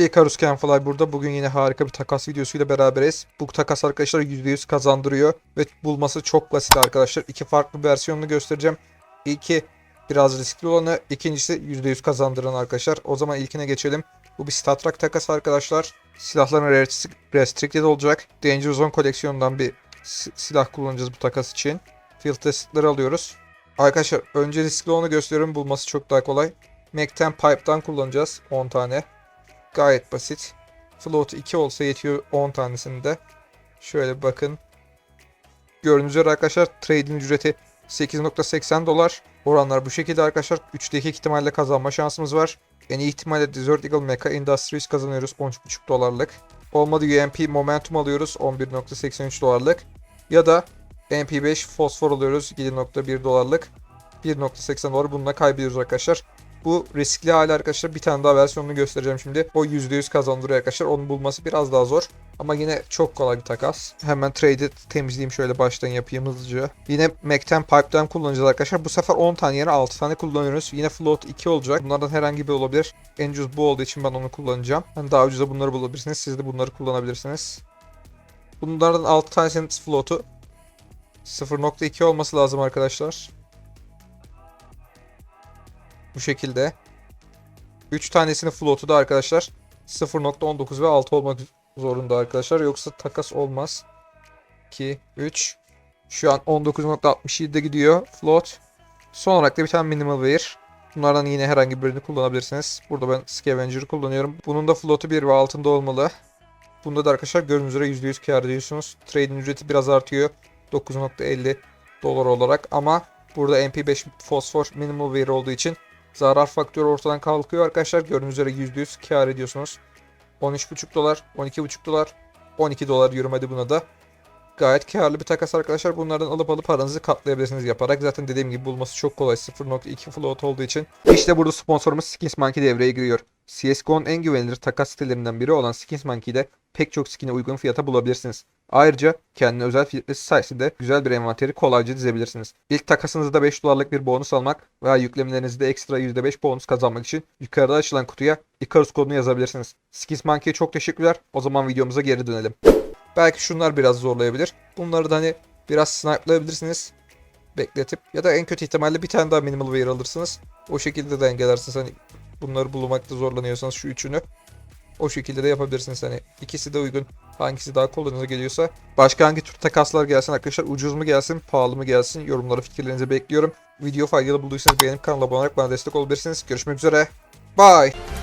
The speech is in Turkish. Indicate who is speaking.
Speaker 1: Icarus Canfly burada. Bugün yine harika bir takas videosuyla beraberiz. Bu takas arkadaşlar %100 kazandırıyor. Ve bulması çok basit arkadaşlar. İki farklı versiyonunu göstereceğim. İlki biraz riskli olanı. ikincisi %100 kazandıran arkadaşlar. O zaman ilkine geçelim. Bu bir StatTrak takası arkadaşlar. Silahların restricted olacak. Danger Zone koleksiyonundan bir si- silah kullanacağız bu takas için. Field testleri alıyoruz. Arkadaşlar önce riskli olanı gösteriyorum. Bulması çok daha kolay. Mac'ten Pipe'dan kullanacağız 10 tane. Gayet basit. Float 2 olsa yetiyor 10 tanesini de. Şöyle bakın. Gördüğünüz üzere arkadaşlar trade'in ücreti 8.80 dolar. Oranlar bu şekilde arkadaşlar. 3'te 2 ihtimalle kazanma şansımız var. En iyi ihtimalle Desert Eagle Mecha Industries kazanıyoruz 13.5 dolarlık. Olmadı UMP Momentum alıyoruz 11.83 dolarlık. Ya da MP5 Fosfor alıyoruz 7.1 dolarlık. 1.80 dolar bununla kaybediyoruz arkadaşlar. Bu riskli hali arkadaşlar bir tane daha versiyonunu göstereceğim şimdi. O %100 kazandırıyor arkadaşlar. Onun bulması biraz daha zor. Ama yine çok kolay bir takas. Hemen trade'i temizleyeyim şöyle baştan yapayım hızlıca. Yine Mac'ten Pipe'den kullanacağız arkadaşlar. Bu sefer 10 tane yerine 6 tane kullanıyoruz. Yine float 2 olacak. Bunlardan herhangi biri olabilir. En ucuz bu olduğu için ben onu kullanacağım. Hani daha ucuza bunları bulabilirsiniz. Siz de bunları kullanabilirsiniz. Bunlardan 6 tanesinin float'u 0.2 olması lazım arkadaşlar. Bu şekilde. 3 tanesinin float'u da arkadaşlar 0.19 ve 6 olmak zorunda arkadaşlar. Yoksa takas olmaz. 2, 3. Şu an 19.67'de gidiyor float. Son olarak da bir tane minimal wear. Bunlardan yine herhangi birini kullanabilirsiniz. Burada ben Scavenger'ı kullanıyorum. Bunun da float'u 1 ve altında olmalı. Bunda da arkadaşlar gördüğünüz üzere %100 kar ediyorsunuz. Trade'in ücreti biraz artıyor. 9.50 dolar olarak ama burada MP5 fosfor minimal wear olduğu için zarar faktörü ortadan kalkıyor arkadaşlar. Gördüğünüz üzere %100 kar ediyorsunuz. 13.5 dolar, 12.5 dolar, 12 dolar yorum hadi buna da. Gayet karlı bir takas arkadaşlar. Bunlardan alıp alıp paranızı katlayabilirsiniz yaparak. Zaten dediğim gibi bulması çok kolay. 0.2 float olduğu için. İşte burada sponsorumuz Skins Monkey devreye giriyor. CSGO'nun en güvenilir takas sitelerinden biri olan Skins Monkey'de pek çok skin'e uygun fiyata bulabilirsiniz. Ayrıca kendine özel filtresi sayesinde güzel bir envanteri kolayca dizebilirsiniz. İlk takasınızda 5 dolarlık bir bonus almak veya yüklemelerinizde ekstra %5 bonus kazanmak için yukarıda açılan kutuya Icarus kodunu yazabilirsiniz. Skins Monkey'e çok teşekkürler. O zaman videomuza geri dönelim. Belki şunlar biraz zorlayabilir. Bunları da hani biraz snipe'layabilirsiniz. Bekletip ya da en kötü ihtimalle bir tane daha minimal wear alırsınız. O şekilde dengelersiniz hani bunları bulmakta zorlanıyorsanız şu üçünü. O şekilde de yapabilirsiniz hani ikisi de uygun. Hangisi daha kolayınıza geliyorsa. Başka hangi tür takaslar gelsin arkadaşlar? Ucuz mu gelsin, pahalı mı gelsin? Yorumlara fikirlerinizi bekliyorum. Video faydalı bulduysanız beğenip kanala abone olarak bana destek olabilirsiniz. Görüşmek üzere. Bye.